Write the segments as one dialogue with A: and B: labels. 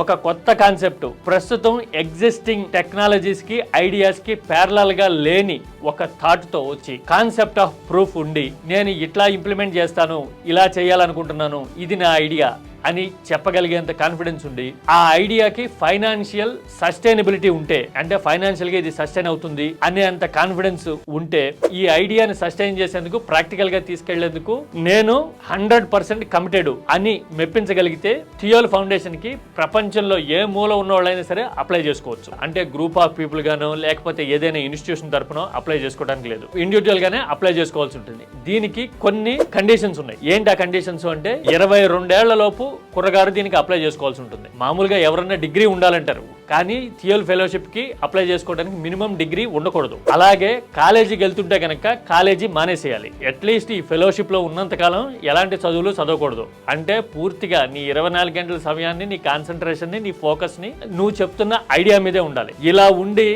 A: ఒక కొత్త కాన్సెప్ట్. ప్రస్తుతం ఎగ్జిస్టింగ్ టెక్నాలజీస్కి ఐడియాస్కి ప్యారలల్గా లేని ఒక థాట్తో వచ్చి కాన్సెప్ట్ ఆఫ్ ప్రూఫ్ ఉండి నేను ఇట్లా ఇంప్లిమెంట్ చేస్తాను ఇలా చేయాలనుకుంటున్నాను. ఇది నా ఐడియా అని చెప్పగలిగేంత కాన్ఫిడెన్స్ ఉండి ఆ ఐడియాకి ఫైనాన్షియల్ సస్టైనబిలిటీ ఉంటే అంటే ఫైనాన్షియల్గా ఇది సస్టైన్ అవుతుంది అనే అంత కాన్ఫిడెన్స్ ఉంటే ఈ ఐడియాని సస్టైన్ చేసేందుకు ప్రాక్టికల్గా తీసుకెళ్ళేందుకు నేను హండ్రెడ్ పర్సెంట్ కమిటెడ్ అని మెప్పించగలిగితే థియోల్ ఫౌండేషన్కి ప్రపంచంలో ఏ మూల ఉన్న వాళ్ళైనా సరే అప్లై చేసుకోవచ్చు. అంటే గ్రూప్ ఆఫ్ పీపుల్ గానో లేకపోతే ఏదైనా ఇన్స్టిట్యూషన్ తరఫున అప్లై చేసుకోవడానికి లేదు. ఇండివిజువల్ గానే అప్లై చేసుకోవాల్సి ఉంటుంది. దీనికి కొన్ని కండిషన్స్ ఉన్నాయి. ఏంటి ఆ కండిషన్స్ అంటే ఇరవై రెండేళ్ళ లోపు కుర్రగారు దీనికి అప్లై చేసుకోవాల్సి ఉంటుంది. మామూలుగా ఎవరన్నా డిగ్రీ ఉండాలంటారు. కానీ థియల్ ఫెలోషిప్కి అప్లై చేసుకోవడానికి మినిమం డిగ్రీ ఉండకూడదు. అలాగే కాలేజీకి వెళ్తుంటే కనుక కాలేజీ మానేసేయాలి. అట్లీస్ట్ ఈ ఫెలోషిప్లో ఉన్నంత కాలం ఎలాంటి చదువులు చదవకూడదు. అంటే పూర్తిగా నీ ఇరవై నాలుగు గంటల సమయాన్ని నీ కాన్సన్ట్రేషన్ని నీ ఫోకస్ని నువ్వు చెప్తున్న ఐడియా మీదే ఉండాలి. ఇలా ఉండి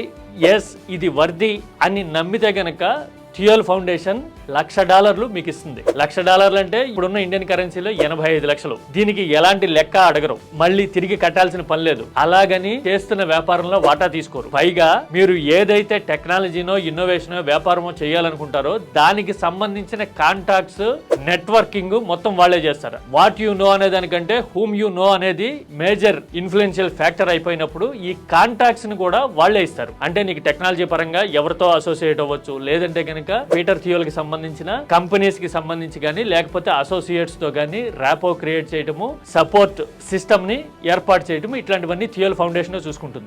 A: ఎస్ ఇది వర్ది అని నమ్మితే గనక థియోల్ ఫౌండేషన్ లక్ష డాలర్లు మీకు ఇస్తుంది లక్ష డాలర్లు అంటే ఇప్పుడున్న ఇండియన్ కరెన్సీలో ఎనభై ఐదు లక్షలు. దీనికి ఎలాంటి లెక్క అడగరు. మళ్ళీ తిరిగి కట్టాల్సిన పని లేదు. అలాగని చేస్తున్న వ్యాపారంలో వాటా తీసుకోరు. పైగా మీరు ఏదైతే టెక్నాలజీనో ఇన్నోవేషనో వ్యాపారమో చేయాలనుకుంటారో దానికి సంబంధించిన కాంటాక్ట్స్ నెట్వర్కింగ్ మొత్తం వాళ్ళే చేస్తారు. వాట్ యు నో అనే దానికంటే హూమ్ యు నో అనేది మేజర్ ఇన్ఫ్లుయెన్షియల్ ఫ్యాక్టర్ అయిపోయినప్పుడు ఈ కాంటాక్ట్స్ని కూడా వాళ్ళే ఇస్తారు. అంటే నీకు టెక్నాలజీ పరంగా ఎవరితో అసోసియేట్ అవ్వచ్చు లేదంటే కనుక పీటర్ థియోల్కి సంబంధించిన కంపెనీస్కి సంబంధించి కానీ లేకపోతే అసోసియేట్స్తో కానీ ర్యాపో క్రియేట్ చేయటము సపోర్ట్ సిస్టమ్ని ఏర్పాటు చేయటము ఇట్లాంటివన్నీ థియోల్ ఫౌండేషన్ చూసుకుంటుంది.